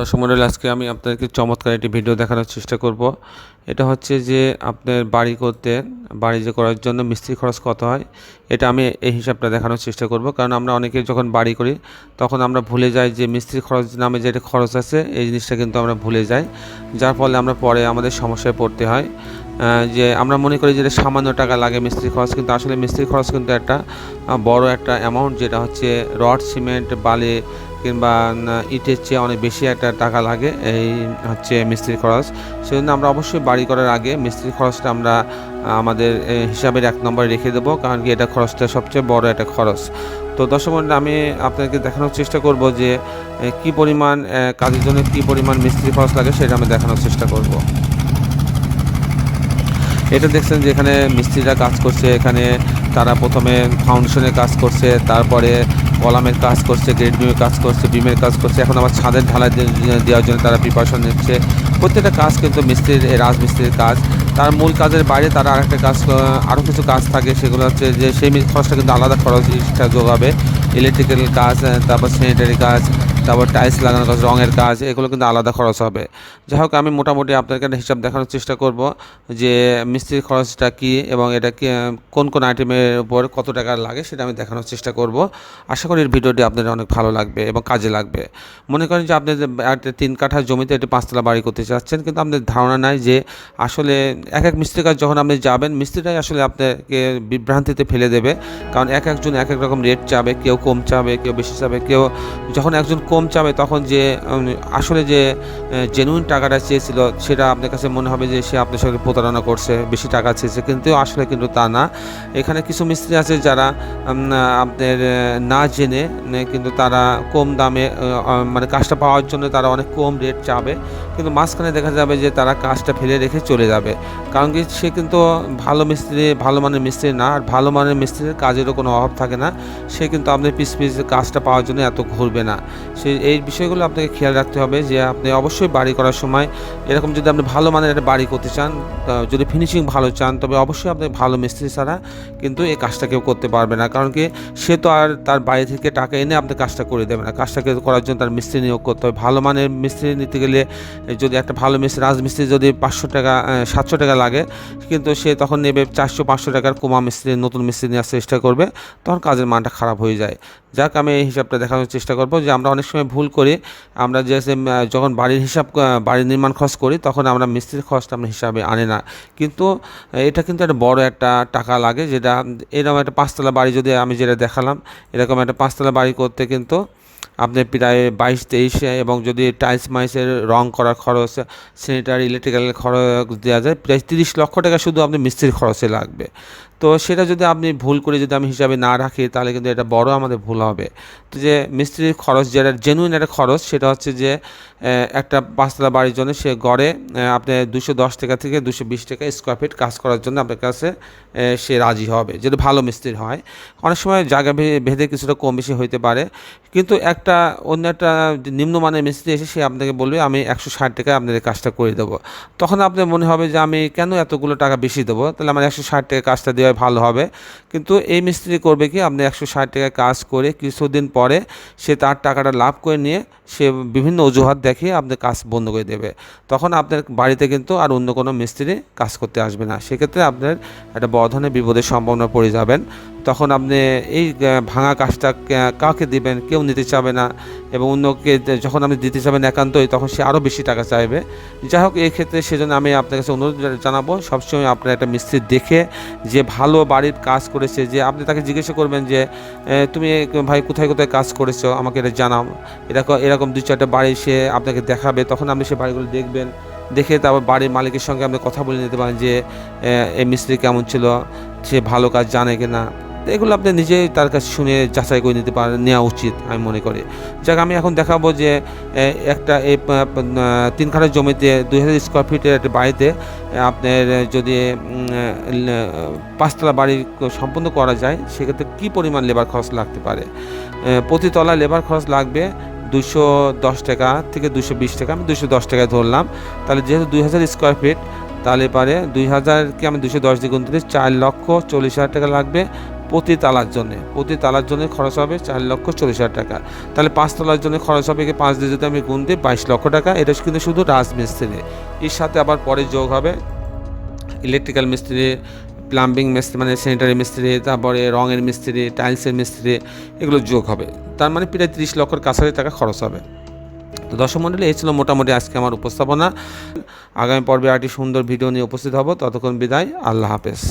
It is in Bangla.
দর্শক মন্ডলী, আজকে আমি আপনাদেরকে চমৎকার একটি ভিডিও দেখানোর চেষ্টা করব। এটা হচ্ছে যে আপনার বাড়ি করতে, বাড়ি যে করার জন্য মিস্ত্রি খরচ কত হয়, এটা আমি এই হিসাবটা দেখানোর চেষ্টা করব। কারণ আমরা অনেকে যখন বাড়ি করি, তখন আমরা ভুলে যাই যে মিস্ত্রি খরচ নামে যে যেটা খরচ আছে, এই জিনিসটা কিন্তু আমরা ভুলে যাই। যার ফলে আমরা পরে আমাদের সমস্যায় পড়তে হয়। যে আমরা মনে করি যে এটা সামান্য টাকা লাগে মিস্ত্রি খরচ, কিন্তু আসলে মিস্ত্রি খরচ কিন্তু একটা বড় একটা অ্যামাউন্ট যেটা হচ্ছে রড সিমেন্ট বালি কিংবা ইটের চেয়ে অনেক বেশি একটা টাকা লাগে এই হচ্ছে মিস্ত্রির খরচ। সেজন্য আমরা অবশ্যই বাড়ি করার আগে মিস্ত্রির খরচটা আমরা আমাদের হিসাবের এক নম্বরে রেখে দেবো কারণ কি এটা খরচটা সবচেয়ে বড় একটা খরচ। তো মণ্ডলী, আমি আপনাকে দেখানোর চেষ্টা করব যে কি পরিমাণ কাজের জন্য কি পরিমাণ মিস্ত্রি খরচ লাগে সেটা আমি দেখানোর চেষ্টা করব। এটা দেখছেন যে এখানে মিস্ত্রিরা কাজ করছে এখানে তারা প্রথমে ফাউন্ডেশনের কাজ করছে তারপরে কলামের কাজ করছে, গ্রেড বিমের কাজ করছে বিমের কাজ করছে, এখন আবার ছাদের ঢালাই দেওয়ার জন্য তারা প্রিপারেশন নিচ্ছে। প্রত্যেকটা কাজ কিন্তু মিস্ত্রির রাজমিস্ত্রির কাজ। তার মূল কাজের বাইরে তারা আরেকটা কাজ আরও কিছু কাজ থাকে, সেগুলো হচ্ছে যে সেই খরচটা কিন্তু আলাদা খরচ যোগাবে। ইলেকট্রিক্যাল কাজ, তারপর স্যানিটারি কাজ তারপর টাইলস লাগানোর কাজ রঙের কাজ, এগুলো কিন্তু আলাদা খরচ হবে। যাই হোক, আমি মোটামুটি আপনাদেরকে হিসাব দেখানোর চেষ্টা করব যে মিস্ত্রির খরচটা কি এবং এটা কি, কোন কোন আইটেমের উপর কত টাকা লাগে সেটা আমি দেখানোর চেষ্টা করব। আশা করি এর ভিডিওটি আপনাদের অনেক ভালো লাগবে এবং কাজে লাগবে। মনে করেন যে আপনি একটা তিন কাঠা জমিতে একটি পাঁচতলা বাড়ি করতে চাচ্ছেন কিন্তু আপনাদের ধারণা নাই যে আসলে এক এক মিস্ত্রির কাজ যখন আপনি যাবেন, মিস্ত্রিটাই আসলে আপনাকে বিভ্রান্তিতে ফেলে দেবে। কারণ এক একজন এক এক রকম রেট চাবে, কেউ কম চাবে, কেউ বেশি চাবে, কেউ, যখন একজন কম চাবে তখন যে আসলে যে জেনুইন টাকাটা চেয়েছিল সেটা আপনার কাছে মনে হবে যে সে আপনার সঙ্গে প্রতারণা করছে, বেশি টাকা চেয়েছে। কিন্তু আসলে কিন্তু তা না। এখানে কিছু মিস্ত্রি আছে যারা আপনার না জেনে কিন্তু তারা কম দামে মানে কাজটা পাওয়ার জন্য তারা অনেক কম রেট চাবে। কিন্তু মাঝখানে দেখা যাবে যে তারা কাজটা ফেলে রেখে চলে যাবে। কারণ কি সে কিন্তু ভালো মিস্ত্রি, ভালো মানের মিস্ত্রি না, আর ভালো মানের মিস্ত্রির কাজেরও কোনো অভাব থাকে না। সে কিন্তু আপনার পিস পিস কাজটা পাওয়ার জন্য এত ঘুরবে না। সে এই বিষয়গুলো আপনাকে খেয়াল রাখতে হবে যে আপনি অবশ্যই বাড়ি করার সময় এরকম যদি আপনি ভালো মানের একটা বাড়ি করতে চান যদি ফিনিশিং ভালো চান, তবে অবশ্যই আপনি ভালো মিস্ত্রি ছাড়া কিন্তু এই কাজটা কেউ করতে পারবে না। কারণ কি সে তো আর তার বাড়ি থেকে টাকা এনে আপনি কাজটা করে দেবে না। কাজটাকে করার জন্য তার মিস্ত্রি নিয়োগ করতে হবে। ভালো মানের মিস্ত্রি নিতে গেলে যদি একটা ভালো মিস্ত্রি, রাজমিস্ত্রি যদি পাঁচশো টাকা সাতশো টাকা লাগে, কিন্তু সে তখন নেবে চারশো, পাঁচশো টাকার কুমা মিস্ত্রি, নতুন মিস্ত্রি নেওয়ার চেষ্টা করবে, তখন কাজের মানটা খারাপ হয়ে যায়। যাক, আমি এই হিসাবটা দেখানোর চেষ্টা করব যে আমরা অনেক সময় ভুল করি। আমরা যে যখন বাড়ির হিসাব বাড়ির নির্মাণ খরচ করি, তখন আমরা মিস্ত্রির খরচটা আমরা হিসাবে আনে না। কিন্তু এটা কিন্তু একটা বড় একটা টাকা লাগে, যেটা, এরকম একটা পাঁচতলা বাড়ি যদি আমি যেটা দেখালাম, এরকম একটা পাঁচতলা বাড়ি করতে কিন্তু আপনি প্রায় বাইশ, তেইশে এবং যদি টাইলস মাইসের রং করার খরচ স্যানিটারি ইলেকট্রিক্যাল খরচ দেওয়া যায়, প্রায় তিরিশ লক্ষ টাকা শুধু আপনি মিস্ত্রির খরচে লাগবে। তো সেটা যদি আপনি ভুল করে যদি আমি হিসাবে না রাখি, তাহলে কিন্তু এটা বড় আমাদের ভুল হবে। তো যে মিস্ত্রির খরচ যেটা জেনুইন একটা খরচ, সেটা হচ্ছে যে একটা পাঁচতলা বাড়ির জন্য সে গড়ে আপনি দুশো দশ টাকা থেকে দুশো বিশ টাকা স্কোয়ার ফিট কাজ করার জন্য আপনার কাছে সে রাজি হবে যেটা ভালো মিস্ত্রি হয়। অনেক সময় জায়গা ভেদে কিছুটা কম বেশি হইতে পারে। কিন্তু একটা, অন্য একটা নিম্নমানের মিস্ত্রি এসে সে আপনাকে বলবে, আমি একশো ষাট টাকায় আপনাদের কাজটা করে দেবো। তখন আপনার মনে হবে যে, আমি কেন এতগুলো টাকা বেশি দেবো? তাহলে আমার একশো ষাট টাকা কাজটা দেওয়া ভালো হবে। কিন্তু এই মিস্ত্রি করবে কি, আপনি একশো ষাট টাকায় কাজ করে কিছুদিন পরে সে তার টাকাটা লাভ করে নিয়ে সে বিভিন্ন অজুহাত দেখিয়ে আপনি কাজ বন্ধ করে দেবে। তখন আপনার বাড়িতে কিন্তু আর অন্য কোনো মিস্ত্রি কাজ করতে আসবে না। সেক্ষেত্রে আপনার একটা বড় ধরনের বিপদের সম্ভাবনা পড়ে যাবেন। তখন আপনি এই ভাঙা কাজটা কা- কাকে দিবেন, কেউ নিতে চাবে না এবং অন্যকে যখন আপনি দিতে চাবেন একান্তই, তখন সে আরও বেশি টাকা চাইবে। যাই হোক, এই ক্ষেত্রে সেজন্য আমি আপনার কাছে অনুরোধ জানাব, সবসময় আপনার একটা মিস্ত্রি দেখে যে ভালো বাড়ির কাজ করেছে, যে আপনি তাকে জিজ্ঞাসা করবেন যে তুমি ভাই কোথায় কোথায় কাজ করেছ? আমাকে এটা জানাও। এরকম এরকম দু চারটা বাড়ি সে আপনাকে দেখাবে, তখন আপনি সে বাড়িগুলো দেখবেন। দেখে তারপর বাড়ির মালিকের সঙ্গে আপনি কথা বলে নিতে পারেন যে এই মিস্ত্রি কেমন ছিল? সে ভালো কাজ জানে কিনা? তো এগুলো আপনি নিজেই তার কাছে শুনে যাচাই করে নিতে পারেন, নেওয়া উচিত আমি মনে করি। যাক, আমি এখন দেখাবো যে একটা এই তিন খাটের জমিতে দুই হাজার স্কোয়ার ফিটের একটা বাড়িতে আপনার যদি পাঁচতলা বাড়ি সম্পূর্ণ করা যায়, সেক্ষেত্রে কী পরিমাণ লেবার খরচ লাগতে পারে? প্রতি তলায় লেবার খরচ লাগবে দুশো দশ টাকা থেকে দুশো বিশ টাকা, আমি দুশো দশ টাকায় ধরলাম। তাহলে যেহেতু দুই হাজার স্কোয়ার ফিট তাহলে পারে দুই হাজারকে আমি দুশো দশ দিয়ে গুণ চার লক্ষ চল্লিশ হাজার টাকা লাগবে। প্রতি তালার জন্য, প্রতি তালার জন্য খরচ হবে চার লক্ষ চল্লিশ হাজার টাকা। তাহলে পাঁচ তলার জন্য খরচ হবে কি পাঁচ দিয়ে যদি আমি গুণ দিই বাইশ লক্ষ টাকা, এটা কিন্তু শুধু রাজমিস্ত্রি। এর সাথে আবার পরে যোগ হবে ইলেকট্রিক্যাল মিস্ত্রি প্লাম্বিং মিস্ত্রি মানে স্যানিটারি মিস্ত্রি, তারপরে রঙের মিস্ত্রি টাইলসের মিস্ত্রি, এগুলো যোগ হবে। তার মানে প্রায় তিরিশ লক্ষের কাছাকাছি টাকা খরচ হবে। তো দর্শক মণ্ডলী, এই ছিল মোটামুটি আজকে আমার উপস্থাপনা। আগামী পর্বে আরেকটি সুন্দর ভিডিও নিয়ে উপস্থিত হব। ততক্ষণ বিদায়। আল্লাহ হাফেজ।